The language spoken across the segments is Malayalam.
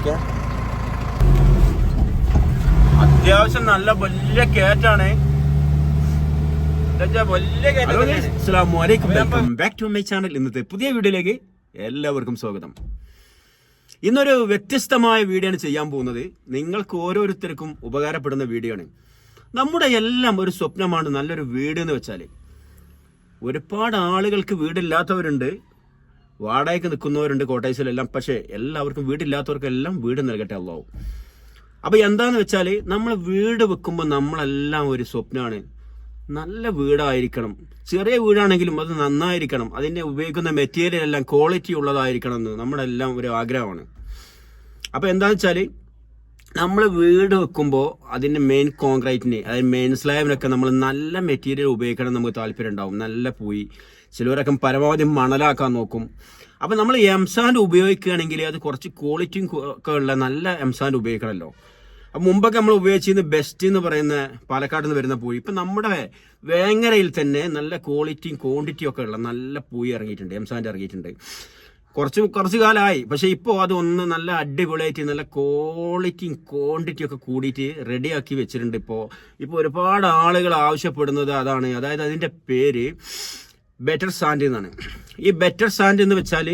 ഓക്കെ. അത്യാവശ്യം നല്ല വലിയ കയറ്റാണ് welcome back to my channel ഇന്നത്തെ പുതിയ വീഡിയോയിലേക്ക് എല്ലാവർക്കും സ്വാഗതം. ഇന്നൊരു വ്യത്യസ്തമായ വീഡിയോ ആണ് ചെയ്യാൻ പോകുന്നത്. നിങ്ങൾക്ക് ഓരോരുത്തർക്കും ഉപകാരപ്പെടുന്ന വീഡിയോ ആണ് നമ്മുടെ എല്ലാം ഒരു സ്വപ്നമാണ് നല്ലൊരു വീട് എന്ന് വെച്ചാൽ ഒരുപാട് ആളുകൾക്ക് വീടില്ലാത്തവരുണ്ട്. വാടകയ്ക്ക് നിൽക്കുന്നവരുണ്ട് കോട്ടേഴ്സിലെല്ലാം പക്ഷേ എല്ലാവർക്കും വീടില്ലാത്തവർക്കെല്ലാം വീട് നൽകട്ടെ അള്ളാവും അപ്പോൾ എന്താന്ന് വെച്ചാൽ നമ്മൾ വീട് വെക്കുമ്പോൾ നമ്മളെല്ലാം ഒരു സ്വപ്നമാണ് നല്ല വീടായിരിക്കണം. ചെറിയ വീടാണെങ്കിലും അത് നന്നായിരിക്കണം. അതിന്റെ ഉപയോഗിക്കുന്ന മെറ്റീരിയൽ എല്ലാം ക്വാളിറ്റി ഉള്ളതായിരിക്കണം എന്ന് നമ്മുടെ എല്ലാം ഒരു ആഗ്രഹമാണ്. അപ്പോൾ എന്താന്ന് വെച്ചാൽ നമ്മൾ വീട് വെക്കുമ്പോൾ അതിന്റെ മെയിൻ കോൺക്രീറ്റിന് അതായത് മെയിൻ സ്ലാബിനൊക്കെ നമ്മൾ നല്ല മെറ്റീരിയൽ ഉപയോഗിക്കണം നമുക്ക് താല്പര്യം ഉണ്ടാവും നല്ല പൂയി. ചിലവരൊക്കെ പരമാവധി മണലാക്കാൻ നോക്കും. അപ്പം നമ്മൾ എംസാൻഡ് ഉപയോഗിക്കുകയാണെങ്കിൽ അത് കുറച്ച് ക്വാളിറ്റിയും ഒക്കെ ഉള്ള നല്ല എംസാൻഡ് ഉപയോഗിക്കണമല്ലോ അപ്പം മുമ്പൊക്കെ നമ്മൾ ഉപയോഗിച്ചിരുന്ന ബെസ്റ്റ് എന്ന് പറയുന്ന പാലക്കാട് നിന്ന് വരുന്ന പൂയി ഇപ്പം നമ്മുടെ വേങ്ങരയിൽ തന്നെ നല്ല ക്വാളിറ്റിയും ക്വാണ്ടിറ്റിയും ഒക്കെ ഉള്ള നല്ല പൂയി ഇറങ്ങിയിട്ടുണ്ട് എംസാൻഡ് ഇറങ്ങിയിട്ടുണ്ട്. കുറച്ച് കുറച്ച് കാലമായി. പക്ഷെ ഇപ്പോൾ അതൊന്ന് നല്ല അടിപൊളിയായിട്ട് നല്ല ക്വാളിറ്റിയും ക്വാണ്ടിറ്റിയും ഒക്കെ കൂടിയിട്ട് റെഡിയാക്കി വെച്ചിട്ടുണ്ട് ഇപ്പോൾ ഇപ്പോൾ ഒരുപാട് ആളുകൾ ആവശ്യപ്പെടുന്നത് അതാണ്. അതായത് അതിന്റെ പേര് ബെറ്റർ സാൻഡ് എന്നാണ് ഈ ബെറ്റർ സാൻഡ് എന്ന് വെച്ചാൽ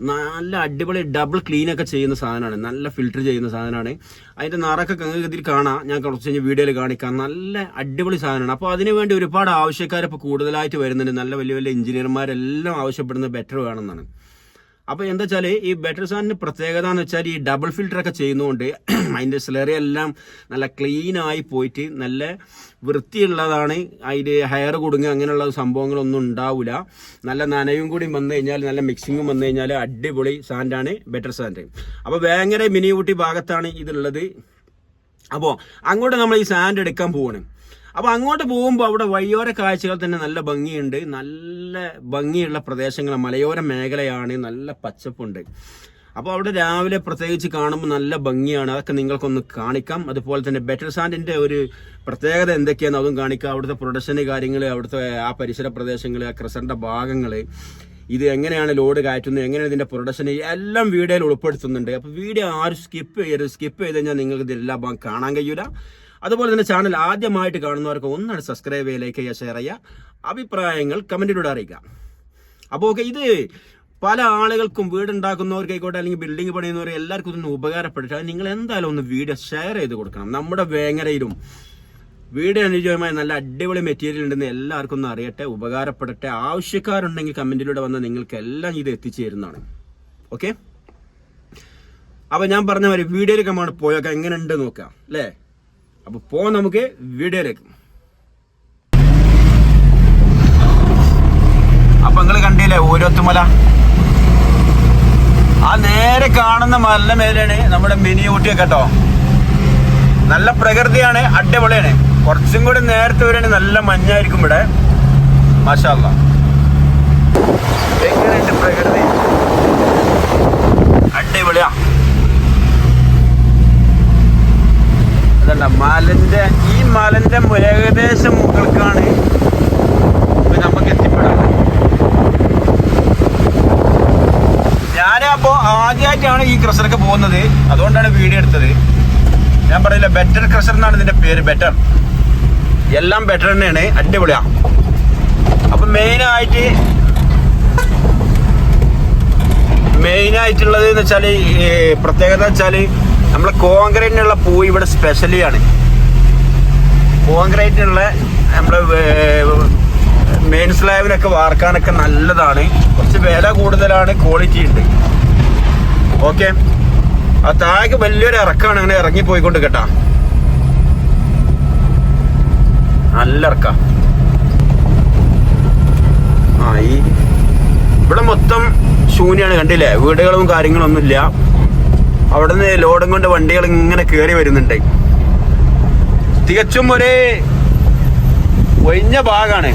നല്ല അടിപൊളി ഡബിൾ ക്ലീൻ ഒക്കെ ചെയ്യുന്ന സാധനമാണ്. നല്ല ഫിൽറ്റർ ചെയ്യുന്ന സാധനമാണ്. അതിന്റെ നിറക്കെ ഇതിൽ കാണാം. ഞാൻ കുറച്ച് കഴിഞ്ഞ് വീഡിയോയിൽ കാണിക്കാം. നല്ല അടിപൊളി സാധനമാണ്. അപ്പോൾ അതിനു വേണ്ടി ഒരുപാട് ആവശ്യക്കാർ ഇപ്പോൾ കൂടുതലായിട്ട് വരുന്നുണ്ട്. നല്ല വലിയ വലിയ എഞ്ചിനീയർമാരെല്ലാം ആവശ്യപ്പെടുന്ന ബെറ്റർ വേണമെന്നാണ്. അപ്പോൾ എന്താ വെച്ചാൽ ഈ ബെറ്റർ സാനിന് പ്രത്യേകത എന്ന് വെച്ചാൽ ഈ ഡബിൾ ഫിൽറ്റർ ഒക്കെ ചെയ്യുന്നതുകൊണ്ട് അതിന്റെ സ്ലറി എല്ലാം നല്ല ക്ലീൻ ആയി പോയിട്ട് നല്ല വൃത്തിയുള്ളതാണ്. അതിന്റെ ഹെയർ കൊടുങ്ങുക അങ്ങനെയുള്ള സംഭവങ്ങളൊന്നും ഉണ്ടാവില്ല നല്ല നനയും കൂടി വന്നു കഴിഞ്ഞാൽ നല്ല മിക്സിങ്ങും വന്നു കഴിഞ്ഞാൽ അടിപൊളി സാൻഡാണ് ബെറ്റർ സാൻഡ് അപ്പോൾ വേങ്ങര മിനി ഊട്ടി ഭാഗത്താണ് ഇതുള്ളത്. അപ്പോൾ അങ്ങോട്ട് നമ്മൾ ഈ സാൻഡ് എടുക്കാൻ പോവാണ്. അപ്പോൾ അങ്ങോട്ട് പോകുമ്പോൾ അവിടെ വഴിയോര കാഴ്ചകൾ തന്നെ നല്ല ഭംഗിയുണ്ട്. നല്ല ഭംഗിയുള്ള പ്രദേശങ്ങൾ. മലയോര മേഖലയാണ്. നല്ല പച്ചപ്പുണ്ട്. അപ്പോൾ അവിടെ രാവിലെ പ്രത്യേകിച്ച് കാണുമ്പോൾ നല്ല ഭംഗിയാണ്. അതൊക്കെ നിങ്ങൾക്കൊന്ന് കാണിക്കാം. അതുപോലെ തന്നെ ബെറ്റർ സാൻഡിന്റെ ഒരു പ്രത്യേകത എന്തൊക്കെയാണെന്ന് അതും കാണിക്കാം. അവിടുത്തെ പ്രൊഡക്ഷൻ കാര്യങ്ങൾ അവിടുത്തെ ആ പരിസര പ്രദേശങ്ങൾ ആ ക്രസറിന്റെ ഭാഗങ്ങൾ ഇത് എങ്ങനെയാണ് ലോഡ് കയറ്റുന്നത്? എങ്ങനെയാണ് ഇതിന്റെ പ്രൊഡക്ഷൻ എല്ലാം വീഡിയോയിൽ ഉൾപ്പെടുത്തുന്നുണ്ട്. അപ്പോൾ വീഡിയോ ആരും സ്കിപ്പ് ചെയ്യരുത്. സ്കിപ്പ് ചെയ്ത് കഴിഞ്ഞാൽ നിങ്ങൾക്ക് ഇതെല്ലാം കാണാൻ കഴിയൂല. അതുപോലെ തന്നെ ചാനൽ ആദ്യമായിട്ട് കാണുന്നവർക്ക് ഒന്നാണ് സബ്സ്ക്രൈബ് ചെയ്യുക ലൈക്ക് ചെയ്യുക ഷെയർ ചെയ്യുക. അഭിപ്രായങ്ങൾ കമന്റിലൂടെ അറിയിക്കുക. അപ്പോൾ ഓക്കെ ഇത് പല ആളുകൾക്കും വീടുണ്ടാക്കുന്നവർക്കായിക്കോട്ടെ അല്ലെങ്കിൽ ബിൽഡിംഗ് പണിയുന്നവർ എല്ലാവർക്കും ഇതൊന്ന് ഉപകാരപ്പെട്ടിട്ട് നിങ്ങൾ എന്തായാലും ഒന്ന് വീഡിയോ ഷെയർ ചെയ്ത് കൊടുക്കണം. നമ്മുടെ വേങ്ങരയിലും വീട് അനുയോജ്യമായ നല്ല അടിപൊളി മെറ്റീരിയൽ ഉണ്ടെന്ന് എല്ലാവർക്കും ഒന്ന് അറിയട്ടെ ഉപകാരപ്പെടട്ടെ. ആവശ്യക്കാരുണ്ടെങ്കിൽ കമന്റിലൂടെ വന്ന് നിങ്ങൾക്ക് എല്ലാം ഇത് എത്തിച്ചു തരുന്നതാണ് ഓക്കെ അപ്പൊ ഞാൻ പറഞ്ഞ മാതിരി വീഡിയോയിലേക്ക് നമ്മൾ പോയൊക്കെ എങ്ങനെ ഉണ്ട് നോക്കാം അല്ലേ? അപ്പൊ പോ നമുക്ക് വീഡിയോയിലേക്ക്. അപ്പൊ നിങ്ങൾ കണ്ടില്ലേ ഓരോത്തുമല ആ നേരെ കാണുന്ന മല മേലാണ് നമ്മുടെ മിനി ഊട്ടിയൊക്കെ കേട്ടോ. നല്ല പ്രകൃതിയാണ് അടിപൊളിയാണ്. കുറച്ചും കൂടി നേരത്തെ വരെയാണ് നല്ല മഞ്ഞായിരിക്കും ഇവിടെ. മാഷാല്ല എങ്ങനെയുണ്ട് പ്രകൃതി? അടിപൊളിയാ. അതല്ല മലന്റെ ഈ മലന്റെ ഏകദേശം മുകൾക്കാണ് ഇപ്പൊ നമുക്ക് എത്തിപ്പെടാം ഞാനപ്പോൾ ആദ്യമായിട്ടാണ് ഈ ക്രഷറൊക്കെ പോകുന്നത്. അതുകൊണ്ടാണ് വീഡിയോ എടുത്തത്. ഞാൻ പറയില്ല ബെറ്റർ ക്രഷർ എന്നാണ് ഇതിന്റെ പേര് ബെറ്റർ എല്ലാം ബെറ്റർ തന്നെയാണ് അടിപൊളിയാ. അപ്പൊ മെയിനായിട്ട് മെയിനായിട്ടുള്ളത് എന്ന് വെച്ചാൽ ഈ പ്രത്യേകത വെച്ചാൽ നമ്മളെ കോൺക്രീറ്റിനുള്ള പൂ ഇവിടെ സ്പെഷ്യലിയാണ് കോൺക്രീറ്റിനുള്ള നമ്മളെ മെയിൻ സ്ലാബിനൊക്കെ വാർക്കാനൊക്കെ നല്ലതാണ്. കുറച്ച് വില കൂടുതലാണ് ക്വാളിറ്റി ഉണ്ട്. ഓക്കെ ആ താഴേക്ക് വലിയൊരു ഇറക്കാണ് അങ്ങനെ ഇറങ്ങി പോയിക്കൊണ്ട് കേട്ടാ. നല്ല ഇറക്ക. ആ ഈ ഇവിടെ മൊത്തം ശൂന്യാണ് കണ്ടില്ലേ? വീടുകളും കാര്യങ്ങളൊന്നും ഇല്ല അവിടെ നിന്ന് ലോഡും കൊണ്ട് വണ്ടികൾ ഇങ്ങനെ കയറി വരുന്നുണ്ട്. തികച്ചും ഒരു ഒഴിഞ്ഞ ഭാഗമാണ്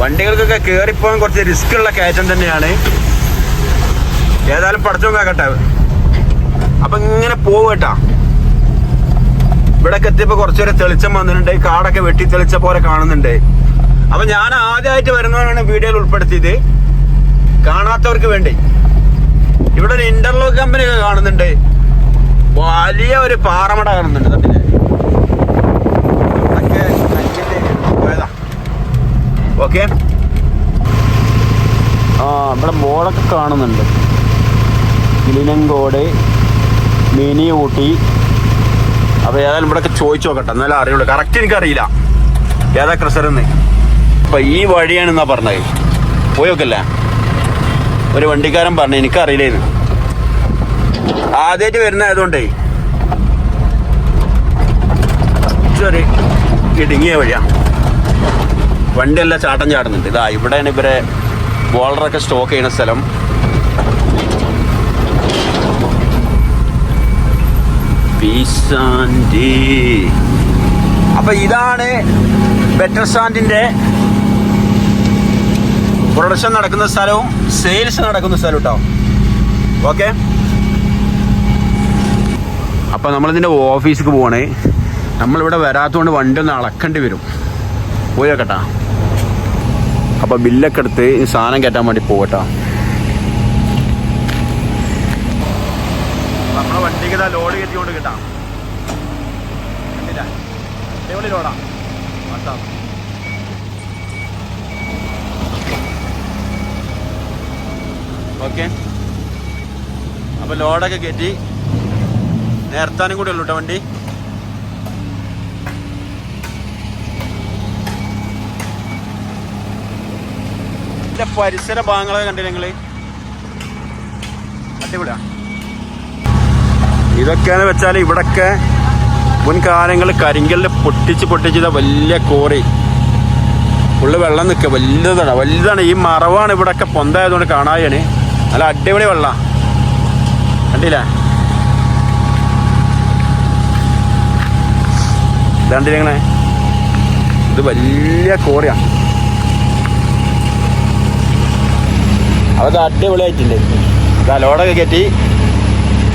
വണ്ടികൾക്കൊക്കെ കയറിപ്പോകാൻ കുറച്ച് റിസ്ക് ഉള്ള കയറ്റം തന്നെയാണ്. ഏതായാലും പഠിച്ചു കാക്കട്ടെ. അപ്പൊ ഇങ്ങനെ പോവട്ടാ ഇവിടെ എത്തിയപ്പോ കുറച്ചൊരു തെളിച്ചം വന്നിട്ടുണ്ട്. കാടൊക്കെ വെട്ടി തെളിച്ച പോലെ കാണുന്നുണ്ട്. അപ്പൊ ഞാൻ ആദ്യമായിട്ട് വരുന്നവരാണ് വീഡിയോയിൽ ഉൾപ്പെടുത്തിയത്. കാണാത്തവർക്ക് വേണ്ടി. ഇവിടെ ഒരു ഇന്റർലോക്ക് കമ്പനി ഒക്കെ കാണുന്നുണ്ട്. വലിയ ഒരു പാറമട കാണുന്നുണ്ട് തട്ടിൽ ഓക്കെ ആ ഇവിടെ ബോർഡൊക്കെ കാണുന്നുണ്ട്. കിളിനങ്കോട് മിനി ഊട്ടി അപ്പോൾ ഏതായാലും ഇവിടെയൊക്കെ ചോദിച്ചു നോക്കട്ടെ എന്നാലും അറിയുള്ളൂ. കറക്റ്റ് എനിക്കറിയില്ല. ഏതാ ക്രസറെന്ന് അപ്പം ഈ വഴിയാണെന്നാ പറഞ്ഞത്. പോയി നോക്കല്ലേ? ഒരു വണ്ടിക്കാരൻ പറഞ്ഞു എനിക്കറിയില്ലേന്ന് ആദ്യമായിട്ട് വരുന്ന ആയതുകൊണ്ടേ ചെറിയ ഇടുങ്ങിയ വഴിയാ. വണ്ടിയെല്ലാം ചാട്ടം ചാടുന്നുണ്ട്. ഇതാ ഇവിടെയാണ് ഇവരെ ബോളറൊക്കെ സ്റ്റോക്ക് ചെയ്യുന്ന സ്ഥലം. അപ്പൊ ഇതാണ് ബെറ്റർ സാൻഡിന്റെ പ്രൊഡക്ഷൻ നടക്കുന്ന സ്ഥലവും സെയിൽസ് നടക്കുന്ന സ്ഥലം കേട്ടോ ഓക്കെ അപ്പൊ നമ്മളിതിന്റെ ഓഫീസിലേക്ക് പോവാണേ. നമ്മളിവിടെ വരാത്തതുകൊണ്ട് വണ്ടി ഒന്ന് അളക്കേണ്ടി വരും. പോയി വെക്കട്ടാ അപ്പൊ ബില്ലൊക്കെ എടുത്ത് ഈ സാധനം കയറ്റാൻ വേണ്ടി പോകട്ടോ നമ്മളെ വണ്ടിക്ക് ഇതാ ലോഡ് കയറ്റിക്കൊണ്ട് കിട്ടാം. കണ്ടില്ല? അടിപൊളി ഓക്കെ. അപ്പൊ ലോഡൊക്കെ കയറ്റി നേർത്താനും കൂടെ ഉള്ളൂ കേട്ടോ വണ്ടി. ഇതിന്റെ പരിസര ഭാഗങ്ങളൊക്കെ കണ്ടില്ല നിങ്ങൾ അടിപൊളിയാണ് ഇതൊക്കെയെന്ന് വെച്ചാൽ ഇവിടൊക്കെ മുൻകാലങ്ങളിൽ കരിങ്കലിൽ പൊട്ടിച്ച് പൊട്ടിച്ച് വലിയ കോറി. ഫുള്ള് വെള്ളം നിൽക്കുക. വലുതാണ്. വലുതാണ്. ഈ മറവാണ് ഇവിടൊക്കെ പൊന്തായതുകൊണ്ട് കാണാനാണ് നല്ല അടിപൊളി വെള്ള. കണ്ടില്ലേ? ഇതാണ്ടില്ലേ ഇത് വലിയ കോറിയാ. അതൊക്കെ അടിപൊളിയായിട്ടുണ്ട്. ഇതാ ലോഡൊക്കെ കയറ്റി.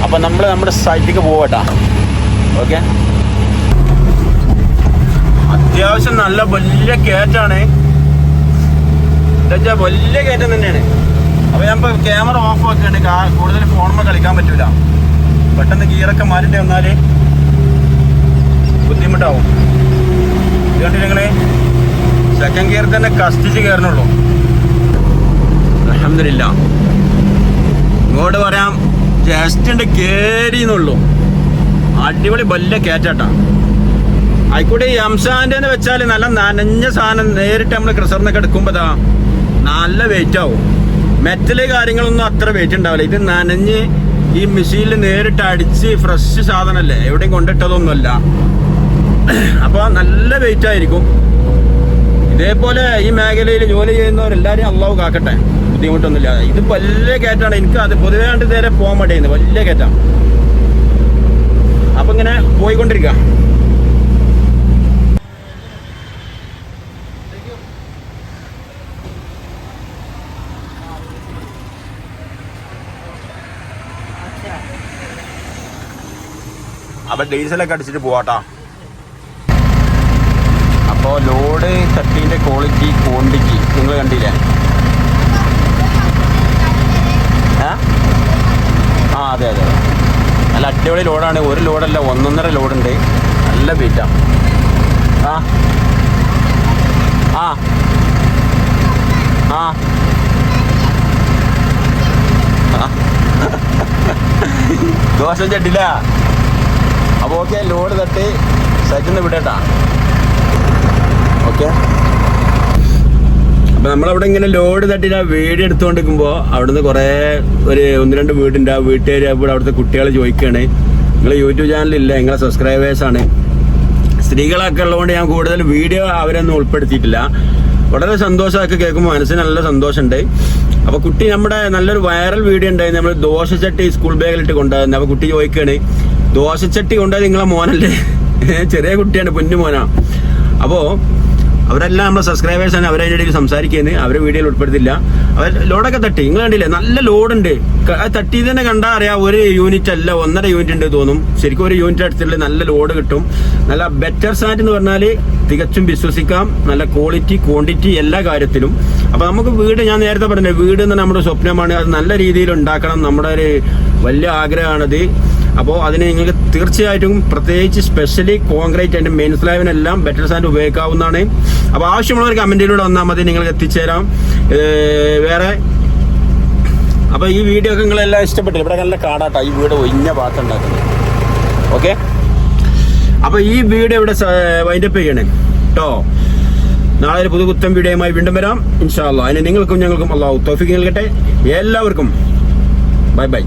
അപ്പം നമ്മൾ നമ്മുടെ സൈറ്റിക്ക് പോവട്ടാ. ഓക്കെ? അത്യാവശ്യം നല്ല വലിയ കയറ്റാണ് വലിയ കയറ്റം തന്നെയാണ്. അപ്പൊ ഞാൻ ക്യാമറ ഓഫ് ആക്കുകയാണ് കൂടുതൽ ഫോണുമ്പോൾ കളിക്കാൻ പറ്റൂല. പെട്ടെന്ന് ഗിയറൊക്കെ മാറ്റിട്ട് വന്നാൽ ബുദ്ധിമുട്ടാവും. ഇതുകൊണ്ട് ഞങ്ങൾ സെക്കൻഡ് ഗിയർ തന്നെ കഷ്ടിച്ച് കയറണുള്ളൂ അലഹമില്ല ഇങ്ങോട്ട് പറയാം ജസ്റ്റ് ഉണ്ട് കേറിന്നുള്ളൂ അടിപൊളി വലിയ കയറ്റാട്ടാ ആയിക്കോട്ടെ ഈ എംസാന്റെ എന്ന് വെച്ചാൽ നല്ല നനഞ്ഞ സാധനം നേരിട്ട് നമ്മൾ ക്രിസറിനൊക്കെ എടുക്കുമ്പോഴാ നല്ല വെയിറ്റ് ആവും. മെറ്റൽ കാര്യങ്ങളൊന്നും അത്ര വെയിറ്റ് ഉണ്ടാവില്ല. ഇത് നനഞ്ഞ് ഈ മെഷീനിൽ നേരിട്ട് അടിച്ച് ഫ്രഷ് സാധനമല്ലേ എവിടെയും കൊണ്ടിട്ടതൊന്നുമല്ല. അപ്പോൾ നല്ല വെയിറ്റ് ആയിരിക്കും. ഇതേപോലെ ഈ മേഖലയിൽ ജോലി ചെയ്യുന്നവരെല്ലാവരും അള്ളാവ് കാക്കട്ടെ. ബുദ്ധിമുട്ടൊന്നുമില്ല. ഇത് വലിയ കയറ്റാണ് എനിക്ക് അത് പൊതുവേ കണ്ട് നേരെ പോകാൻ മടിയുന്നത് വലിയ കേറ്റാണ് അപ്പൊ ഇങ്ങനെ പോയിക്കൊണ്ടിരിക്കുക അപ്പൊ ഡീസലൊക്കെ അടിച്ചിട്ട് പോവാട്ടാ. അപ്പോ ലോഡ് തട്ടീന്റെ ക്വാളിറ്റി ക്വാണ്ടിറ്റി നിങ്ങൾ കണ്ടില്ലേ? ആ അതെ അതെ. നല്ല അടിപൊളി ലോഡാണ് ഒരു ലോഡല്ല ഒന്നൊന്നര ലോഡുണ്ട് നല്ല ബീറ്റാ ആ. ആ. ആ. ദോഷം ചെട്ടില്ല അപ്പോൾ ഓക്കെ ലോഡ് തട്ടി സൈറ്റിൽ നിന്ന് വിടട്ടാ. ഓക്കെ അപ്പം നമ്മളവിടെ ഇങ്ങനെ ലോഡ് തട്ടിട്ട് ആ വീട് എടുത്തുകൊണ്ടിരിക്കുമ്പോൾ അവിടുന്ന് കുറേ ഒരു ഒന്ന് രണ്ട് വീടുണ്ട്. ആ വീട്ടുകാർ ഇവിടെ അവിടുത്തെ കുട്ടികൾ ചോദിക്കുകയാണ് നിങ്ങൾ യൂട്യൂബ് ചാനലില്ല നിങ്ങളെ സബ്സ്ക്രൈബേഴ്സാണ് സ്ത്രീകളൊക്കെ ഉള്ളതുകൊണ്ട് ഞാൻ കൂടുതൽ വീഡിയോ അവരൊന്നും ഉൾപ്പെടുത്തിയിട്ടില്ല. വളരെ സന്തോഷമൊക്കെ കേൾക്കുമ്പോൾ മനസ്സിന് നല്ല സന്തോഷമുണ്ട്. അപ്പോൾ കുട്ടി നമ്മുടെ നല്ലൊരു വൈറൽ വീഡിയോ ഉണ്ടായി നമ്മൾ ദോശ ചട്ടി സ്കൂൾ ബാഗിലിട്ട് കൊണ്ടുവന്നത്. അപ്പോൾ കുട്ടി ചോദിക്കുകയാണ് ദോശച്ചട്ടി കൊണ്ട് നിങ്ങളെ മോനല്ലേ? ചെറിയ കുട്ടിയാണ് പൊന്നു മോനാ. അപ്പോൾ അവരെല്ലാം നമ്മുടെ സബ്സ്ക്രൈബേഴ്സ് ആണ് അവരെ ഇടയിൽ സംസാരിക്കുന്നത് അവരെ വീഡിയോയിൽ ഉൾപ്പെടുത്തില്ല. അവർ ലോഡൊക്കെ തട്ടി. നിങ്ങൾ കണ്ടില്ലേ? നല്ല ലോഡുണ്ട്. തട്ടി തന്നെ കണ്ടാൽ അറിയാം ഒരു യൂണിറ്റ് അല്ല ഒന്നര യൂണിറ്റ് ഉണ്ട് തോന്നും. ശരിക്കും ഒരു യൂണിറ്റ് അടുത്തുള്ള നല്ല ലോഡ് കിട്ടും. നല്ല ബെറ്റർ സാറ്റ് എന്ന് പറഞ്ഞാൽ തികച്ചും വിശ്വസിക്കാം. നല്ല ക്വാളിറ്റി ക്വാണ്ടിറ്റി എല്ലാ കാര്യത്തിലും. അപ്പോൾ നമുക്ക് വീട് ഞാൻ നേരത്തെ പറഞ്ഞ വീട് എന്ന് നമ്മുടെ സ്വപ്നമാണ്. അത് നല്ല രീതിയിൽ ഉണ്ടാക്കണം. നമ്മുടെ ഒരു വലിയ ആഗ്രഹമാണത്. അപ്പോൾ അതിന് നിങ്ങൾക്ക് തീർച്ചയായിട്ടും പ്രത്യേകിച്ച് സ്പെഷ്യലി കോൺക്രീറ്റ് ആൻഡ് മെയിൻ സ്ലാബിനെല്ലാം ബെറ്റർ സാൻഡ് ഉപയോഗിക്കാവുന്നതാണ്. അപ്പോൾ ആവശ്യമുള്ളവർ കമന്റിലൂടെ വന്നാൽ മതി നിങ്ങൾക്ക് എത്തിച്ചേരാം. വേറെ? അപ്പോൾ ഈ വീഡിയോ ഒക്കെ നിങ്ങളെല്ലാം ഇഷ്ടപ്പെട്ടില്ല ഇവിടെ നല്ല കാടാട്ടോ. ഈ വീട് ഒഴിഞ്ഞ ഭാഗത്തുണ്ടാക്കുന്നത്. ഓക്കെ? അപ്പോൾ ഈ വീഡിയോ ഇവിടെ വൈൻഡപ്പ് ചെയ്യണേ. കേട്ടോ? നാളെ ഒരു പുതു കുത്തം വീഡിയോയുമായി വീണ്ടും വരാം. ഇൻഷാല്ല അതിന് നിങ്ങൾക്കും ഞങ്ങൾക്കും അള്ളാഹു തോഫിക്ക് നൽകട്ടെ. എല്ലാവർക്കും. Bye bye.